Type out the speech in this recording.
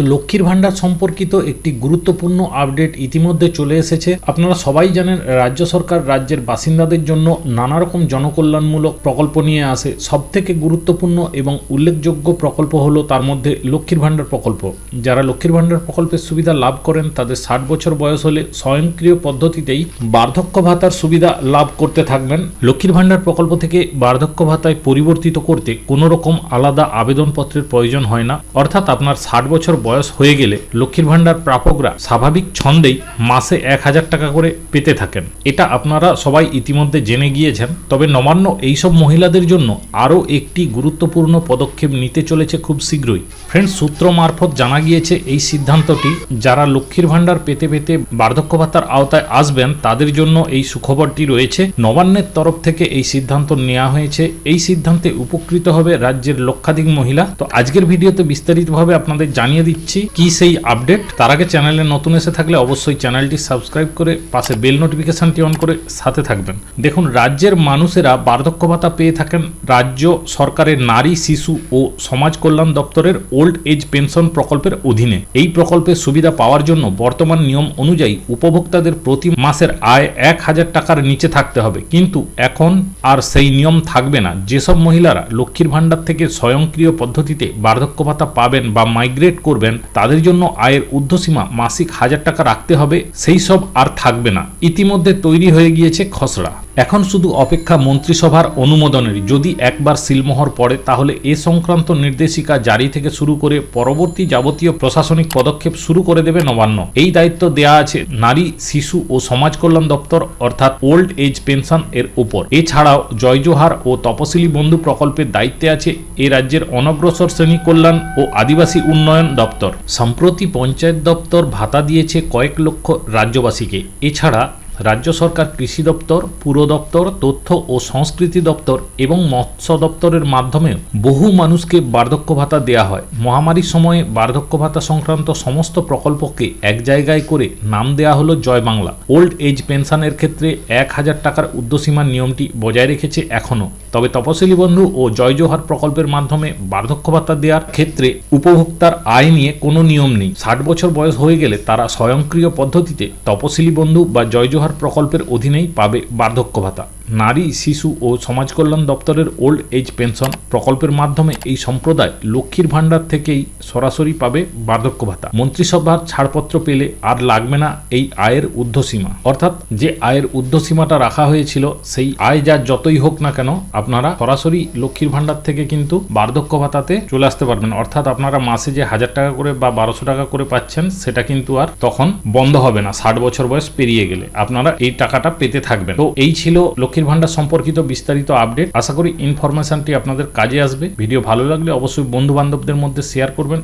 তো লক্ষ্মীর ভাণ্ডার সম্পর্কিত একটি গুরুত্বপূর্ণ আপডেট ইতিমধ্যে চলে এসেছে। আপনারা সবাই জানেন, রাজ্য সরকার রাজ্যের বাসিন্দাদের জন্য নানা রকম জনকল্যাণমূলক প্রকল্প নিয়ে আসে। সব থেকে গুরুত্বপূর্ণ এবং উল্লেখযোগ্য প্রকল্প হলো তার মধ্যে লক্ষ্মীর ভাণ্ডার প্রকল্প। যারা লক্ষ্মীর ভাণ্ডার প্রকল্পের সুবিধা লাভ করেন, তাদের ষাট বছর বয়স হলে স্বয়ংক্রিয় পদ্ধতিতেই বার্ধক্য ভাতার সুবিধা লাভ করতে থাকবেন। লক্ষ্মীর ভাণ্ডার প্রকল্প থেকে বার্ধক্য ভাতায় পরিবর্তিত করতে কোনো রকম আলাদা আবেদনপত্রের প্রয়োজন হয় না। অর্থাৎ আপনার ষাট বছর বয়স হয়ে গেলে লক্ষ্মীর ভাণ্ডার প্রাপকরা স্বাভাবিক ছন্দেই মাসে এক হাজার টাকা করে পেতে থাকেন। এটা আপনারা সবাই ইতিমধ্যে জেনে গিয়েছেন। তবে নবান্ন এইসব মহিলাদের জন্য আরও একটি গুরুত্বপূর্ণ পদক্ষেপ নিতে চলেছে খুব শীঘ্রই। ফ্রেন্ডস, সূত্র মারফত জানা গিয়েছে এই সিদ্ধান্তটি, যারা লক্ষ্মীর ভাণ্ডার পেতে পেতে বার্ধক্য ভাতার আওতায় আসবেন, তাদের জন্য এই সুখবরটি রয়েছে। নবান্নের তরফ থেকে এই সিদ্ধান্ত নেওয়া হয়েছে। এই সিদ্ধান্তে উপকৃত হবে রাজ্যের লক্ষাধিক মহিলা। তো আজকের ভিডিওতে বিস্তারিতভাবে আপনাদের জানিয়ে দিচ্ছি কি সেই আপডেট তার আগে চ্যানেলে নতুন এসে থাকলে অবশ্যই চ্যানেলটি সাবস্ক্রাইব করে পাশে বেল নোটিফিকেশনটি অন করে সাথে থাকবেন। দেখুন, রাজ্যের মানুষেরা বার্ধক্য ভাতা পেয়ে থাকেন রাজ্য সরকারের নারী, শিশু ও সমাজ কল্যাণ দপ্তরের ওল্ড এজ পেনশন প্রকল্পের অধীনে। এই প্রকল্পের সুবিধা পাওয়ার জন্য বর্তমান নিয়ম অনুযায়ী উপভোক্তাদের প্রতি মাসের আয় এক হাজার টাকার নিচে থাকতে হবে। কিন্তু এখন আর সেই নিয়ম থাকবে না। যেসব মহিলারা লক্ষ্মীর ভাণ্ডার থেকে স্বয়ংক্রিয় পদ্ধতিতে বার্ধক্য ভাতা পাবেন বা মাইগ্রেট করবেন তাদের জন্য আয়ের ঊর্ধ্বসীমা মাসিক হাজার টাকা রাখতে হবে, সেই সব আর থাকবে না। ইতিমধ্যে তৈরি হয়ে গিয়েছে খসড়া। এখন শুধু অপেক্ষা মন্ত্রিসভার অনুমোদনের। যদি একবার সিলমোহর পড়ে, তাহলে এ সংক্রান্ত নির্দেশিকা জারি থেকে শুরু করে পরবর্তী যাবতীয় প্রশাসনিক পদক্ষেপ শুরু করে দেবে নবান্ন। এই দায়িত্ব দেয়া আছে নারী, শিশু ও সমাজ কল্যাণ দপ্তর, অর্থাৎ ওল্ড এজ পেনশন এর উপর। এছাড়াও জয়জোহার ও তপশিলি বন্ধু প্রকল্পের দায়িত্বে আছে এ রাজ্যের অনগ্রসর শ্রেণি কল্যাণ ও আদিবাসী উন্নয়ন দপ্তর। সম্প্রতি পঞ্চায়েত দপ্তর ভাতা দিয়েছে কয়েক লক্ষ রাজ্যবাসীকে। এছাড়া রাজ্য সরকার কৃষি দপ্তর, পুর দপ্তর, তথ্য ও সংস্কৃতি দপ্তর এবং মৎস্য দপ্তরের মাধ্যমে বহু মানুষকে বার্ধক্য ভাতা দেয়া হয়। মহামারীর সময়ে বার্ধক্য ভাতা সংক্রান্ত সমস্ত প্রকল্পকে এক জায়গায় করে নাম দেয়া হলো জয় বাংলা। ওল্ড এজ পেনশনের ক্ষেত্রে এক হাজার টাকার ঊর্ধ্বসীমার নিয়মটি বজায় রেখেছে এখনও। তবে তপশিলি বন্ধু ও জয় জোহার প্রকল্পের মাধ্যমে বার্ধক্য ভাতা দেওয়ার ক্ষেত্রে উপভোক্তার আয় নিয়ে কোনো নিয়ম নেই। ষাট বছর বয়স হয়ে গেলে তারা স্বয়ংক্রিয় পদ্ধতিতে তপশিলি বন্ধু বা জয় জোহার প্রকল্পের অধীনেই পাবে বার্ধক্য ভাতা। নারী, শিশু ও সমাজ কল্যাণ দপ্তরের ওল্ড এজ পেনশন প্রকল্পের মাধ্যমে এই সম্প্রদায় লক্ষ্মীর ভাণ্ডার থেকেই সরাসরি পাবে বার্ধক্য ভাতা। মন্ত্রিসভার ছাড়পত্র পেলে আর লাগবে না এই আয়ের ঊর্ধ্বসীমা। অর্থাৎ যে আয়ের ঊর্ধ্বসীমাটা রাখা হয়েছিল, সেই আয় যা যতই হোক না কেন আপনারা সরাসরি লক্ষ্মীর ভাণ্ডার থেকে কিন্তু বার্ধক্য ভাতাতে চলে আসতে পারবেন। অর্থাৎ আপনারা মাসে যে হাজার টাকা করে বা বারোশো টাকা করে পাচ্ছেন, সেটা কিন্তু আর তখন বন্ধ হবে না। ষাট বছর বয়স পেরিয়ে গেলে আপনারা এই টাকাটা পেতে থাকবেন। তো এই ছিল লক্ষ্মীর ভান্ডার সম্পর্কিত বিস্তারিত আপডেট। আশা করি ইনফরমেশনটি আপনাদের কাজে আসবে। ভিডিও ভালো লাগলে অবশ্যই বন্ধু বান্ধবদের মধ্যে শেয়ার করবেন।